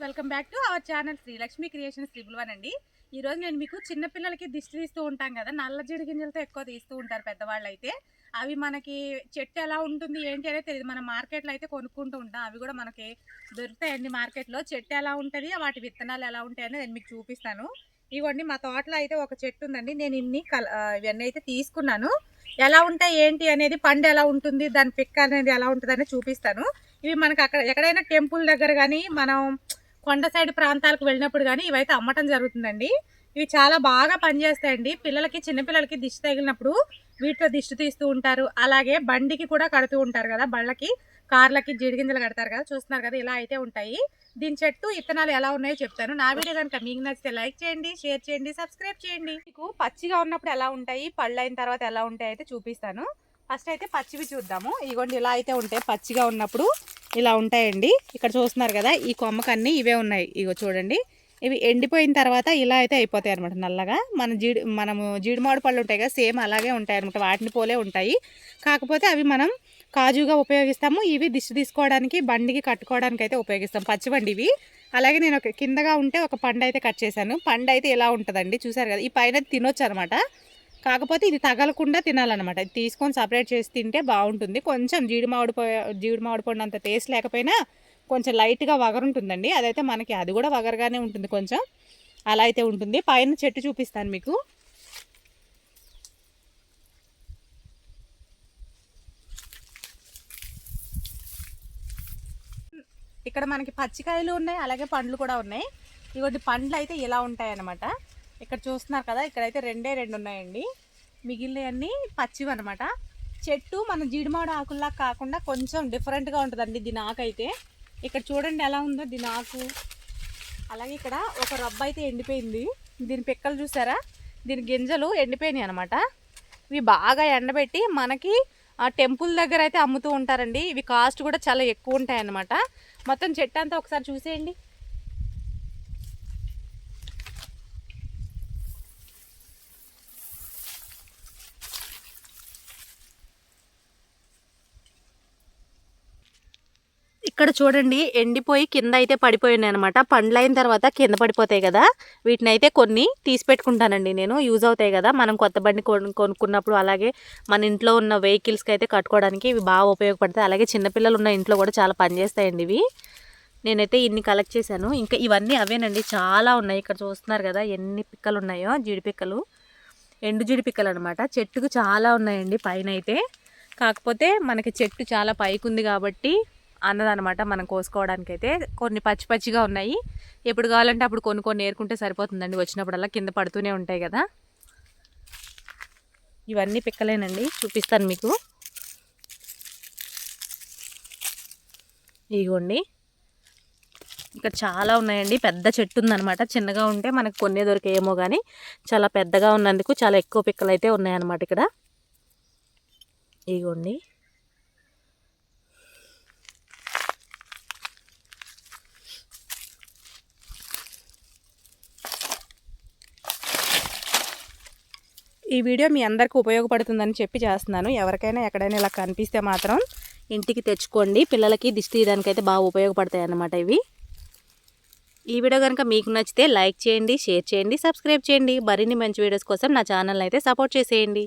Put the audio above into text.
Welcome back to our channel Srilakshmi creations triple one అండి ఈ రోజు నేను మీకు చిన్నపిల్లలకి దిష్టి తీస్తూ ఉంటాం కదా నల్ల జీడి గింజలతో ఎక్కువ తీస్తూ ఉంటారు పెద్దవాళ్ళు అయితే అవి మనకి చెట్టు ఎలా ఉంటుంది ఏంటి అనేది తెలియదు. మనం మార్కెట్లో అయితే కొనుక్కుంటూ ఉంటాం. అవి కూడా మనకి దొరుకుతాయండి మార్కెట్లో. చెట్టు ఎలా ఉంటుంది వాటి విత్తనాలు ఎలా ఉంటాయి అనేది నేను మీకు చూపిస్తాను. ఇవ్వండి మా తోటలో అయితే ఒక చెట్టు ఉందండి. నేను ఇన్ని కల ఇవన్నీ అయితే తీసుకున్నాను. ఎలా ఉంటాయి ఏంటి అనేది పండు ఎలా ఉంటుంది దాని పిక్క అనేది ఎలా ఉంటుంది చూపిస్తాను. ఇవి మనకి అక్కడ ఎక్కడైనా టెంపుల్ దగ్గర కానీ మనం కొండ సైడ్ ప్రాంతాలకు వెళ్ళినప్పుడు కానీ ఇవైతే అమ్మటం జరుగుతుందండి. ఇవి చాలా బాగా పనిచేస్తాయండి. పిల్లలకి చిన్నపిల్లలకి దిష్టి తగిలినప్పుడు వీటితో దిష్టి తీస్తూ ఉంటారు. అలాగే బండికి కూడా కడుతూ ఉంటారు కదా బళ్ళకి. కార్లకి జిడిగింజలు కడతారు కదా చూస్తున్నారు కదా ఇలా అయితే ఉంటాయి. దీని చెట్టు ఇత్తనాలు ఎలా ఉన్నాయో చెప్తాను. నా వీడియో కనుక మీకు నచ్చితే లైక్ చేయండి షేర్ చేయండి సబ్స్క్రైబ్ చేయండి. మీకు పచ్చిగా ఉన్నప్పుడు ఎలా ఉంటాయి పళ్ళు అయిన తర్వాత ఎలా ఉంటాయి అయితే చూపిస్తాను. ఫస్ట్ అయితే పచ్చివి చూద్దాము. ఇగోండి ఇలా అయితే ఉంటాయి. పచ్చిగా ఉన్నప్పుడు ఇలా ఉంటాయండి. ఇక్కడ చూస్తున్నారు కదా ఈ కొమ్మకన్నీ ఇవే ఉన్నాయి. ఇగో చూడండి. ఇవి ఎండిపోయిన తర్వాత ఇలా అయితే అయిపోతాయి అనమాట నల్లగా. మన జీడి మనము జీడిమాడు పళ్ళు ఉంటాయి కదా సేమ్ అలాగే ఉంటాయి అనమాట వాటిని పోలే ఉంటాయి. కాకపోతే అవి మనం కాజుగా ఉపయోగిస్తాము. ఇవి దిష్టి తీసుకోవడానికి బండికి కట్టుకోవడానికి అయితే ఉపయోగిస్తాం. పచ్చిబండి ఇవి. అలాగే నేను ఒక కిందగా ఉంటే ఒక పండు అయితే కట్ చేశాను. పండు అయితే ఇలా ఉంటుందండి. చూసారు కదా ఈ పైన తినొచ్చు అనమాట కాకపోతే ఇది తగలకుండా తినాలన్నమాట. ఇది తీసుకొని సపరేట్ చేసి తింటే బాగుంటుంది. కొంచెం జీడి మామిడి జీడి పండు అంత టేస్ట్ లేకపోయినా కొంచెం లైట్గా వగరుంటుందండి. అదైతే మనకి అది కూడా వగరగానే ఉంటుంది కొంచెం. అలా అయితే ఉంటుంది. పైన చెట్టు చూపిస్తాను మీకు. ఇక్కడ మనకి పచ్చికాయలు ఉన్నాయి అలాగే పండ్లు కూడా ఉన్నాయి. ఇవన్నీ పండ్లు అయితే ఇలా ఉంటాయి అన్నమాట ఇక్కడ చూస్తున్నారు కదా ఇక్కడైతే రెండే రెండు ఉన్నాయండి మిగిలినవన్నీ పచ్చివి అనమాట చెట్టు మన జీడిమాడు ఆకుల్లా కాకుండా కొంచెం డిఫరెంట్గా ఉంటుందండి దీని ఆకు అయితే ఇక్కడ చూడండి ఎలా ఉందో దీని ఆకు. అలాగే ఇక్కడ ఒక రబ్బ అయితే ఎండిపోయింది. దీని పిక్కలు చూసారా? దీని గింజలు ఎండిపోయినాయి అనమాట ఇవి బాగా ఎండబెట్టి మనకి ఆ టెంపుల్ దగ్గర అయితే అమ్ముతూ ఉంటారండి. ఇవి కాస్ట్ కూడా చాలా ఎక్కువ ఉంటాయి అన్నమాట మొత్తం చెట్టు అంతా ఒకసారి చూసేయండి. ఇక్కడ చూడండి ఎండిపోయి కింద అయితే పడిపోయి ఉన్నాయి అనమాట పండ్లు అయిన తర్వాత కింద పడిపోతాయి కదా. వీటిని అయితే కొన్ని తీసి పెట్టుకుంటానండి నేను. యూజ్ అవుతాయి కదా. మనం కొత్త బండి కొను కొనుక్కున్నప్పుడు అలాగే మన ఇంట్లో ఉన్న వెహికల్స్కి అయితే కట్టుకోవడానికి ఇవి బాగా ఉపయోగపడతాయి. అలాగే చిన్నపిల్లలు ఉన్న ఇంట్లో కూడా చాలా పనిచేస్తాయండి ఇవి. నేనైతే ఇన్ని కలెక్ట్ చేశాను. ఇంకా ఇవన్నీ అవేనండి. చాలా ఉన్నాయి. ఇక్కడ చూస్తున్నారు కదా ఎన్ని పిక్కలు ఉన్నాయో. జీడి పిక్కలు ఎండు జీడి పిక్కలు అనమాట చెట్టుకు చాలా ఉన్నాయండి పైన అయితే. కాకపోతే మనకి చెట్టు చాలా పైకి ఉంది కాబట్టి అన్నదనమాట మనం కోసుకోవడానికి అయితే కొన్ని పచ్చి పచ్చిగా ఉన్నాయి. ఎప్పుడు కావాలంటే అప్పుడు కొన్ని కొన్ని ఏరుకుంటే సరిపోతుందండి. వచ్చినప్పుడల్లా కింద పడుతూనే ఉంటాయి కదా. ఇవన్నీ పిక్కలేనండి. చూపిస్తాను మీకు. ఇగోండి. ఇక్కడ చాలా ఉన్నాయండి. పెద్ద చెట్టు ఉందన్నమాట. చిన్నగా ఉంటే మనకు కొన్ని దొరికేమో కానీ చాలా పెద్దగా ఉన్నందుకు చాలా ఎక్కువ పిక్కలు అయితే ఉన్నాయన్నమాట ఇక్కడ. ఇగోండి. ఈ వీడియో మీ అందరికీ ఉపయోగపడుతుందని చెప్పి చేస్తున్నాను. ఎవరికైనా ఎక్కడైనా ఇలా కనిపిస్తే మాత్రం ఇంటికి తెచ్చుకోండి. పిల్లలకి దిష్టి తీయడానికి అయితే బాగా ఉపయోగపడతాయి అన్నమాట ఇవి. ఈ వీడియో కనుక మీకు నచ్చితే లైక్ చేయండి షేర్ చేయండి సబ్స్క్రైబ్ చేయండి. మరిన్ని మంచి వీడియోస్ కోసం నా ఛానల్ అయితే సపోర్ట్ చేసేయండి.